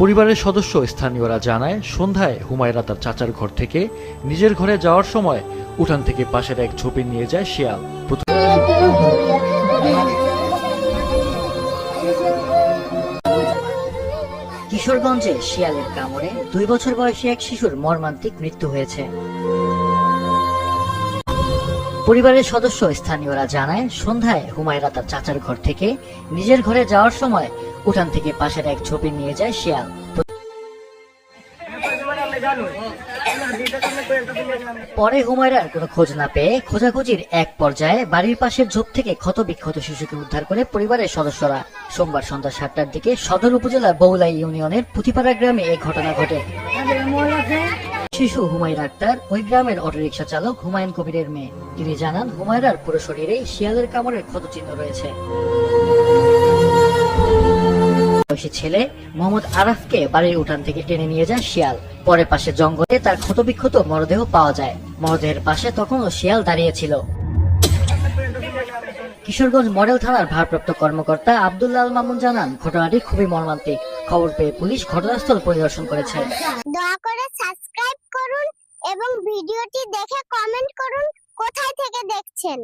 পরিবারের সদস্য স্থানীয়রা জানায়, সন্ধ্যায় হুমায়রা তার চাচার ঘর থেকে নিজের ঘরে যাওয়ার সময় উঠান থেকে পাশের এক ঝোপে নিয়ে যায় শিয়াল। কিশোরগঞ্জে শিয়ালের কামড়ে দুই বছর বয়সী এক শিশুর মর্মান্তিক মৃত্যু হয়েছে। পরিবারের সদস্য স্থানীয়রা জানায়, সন্ধ্যায় হুমায়রা তার চাচার ঘর থেকে নিজের ঘরে যাওয়ার সময় উঠান থেকে পাশের এক ঝোপে নিয়ে যায় শিয়াল। পরে হুমায়রার কোনো খোঁজ না পেয়ে খোঁজাখুঁজির এক পর্যায়ে বাড়ির পাশের ঝোপ থেকে ক্ষত বিক্ষত শিশুকে উদ্ধার করে পরিবারের সদস্যরা সোমবার সন্ধ্যা সাতটার দিকে সদর উপজেলার বৌলাই ইউনিয়নের পুঁথিপাড়া গ্রামে এই ঘটনা ঘটে। শিশু হুমায়রা আক্তার, ওই গ্রামের অটোরিকশা চালক হুমায়ুন কবিরের মেয়ে। তিনি জানান, হুমায়রার পুরো শরীরে শিয়ালের কামড়ের ক্ষতচিহ্ন রয়েছে। বয়সী ছেলে মোহাম্মদ আরাফকে বাড়ির উঠান থেকে টেনে নিয়ে যায় শিয়াল। পরে পাশে জঙ্গলে তার ক্ষতবিক্ষত মরদেহ পাওয়া যায়। মরদেহের পাশে তখনও শিয়াল দাঁড়িয়েছিল। কিশোরগঞ্জ মডেল থানার ভারপ্রাপ্ত কর্মকর্তা আব্দুল্লাহ মামুন জানান, ঘটনাটি খুবই মর্মান্তিক। খবর পেয়ে পুলিশ ঘটনাস্থল পরিদর্শন করেছে। দয়া করে সাবস্ক্রাইব করুন এবং ভিডিওটি দেখে কমেন্ট করুন কোথায় থেকে দেখছেন।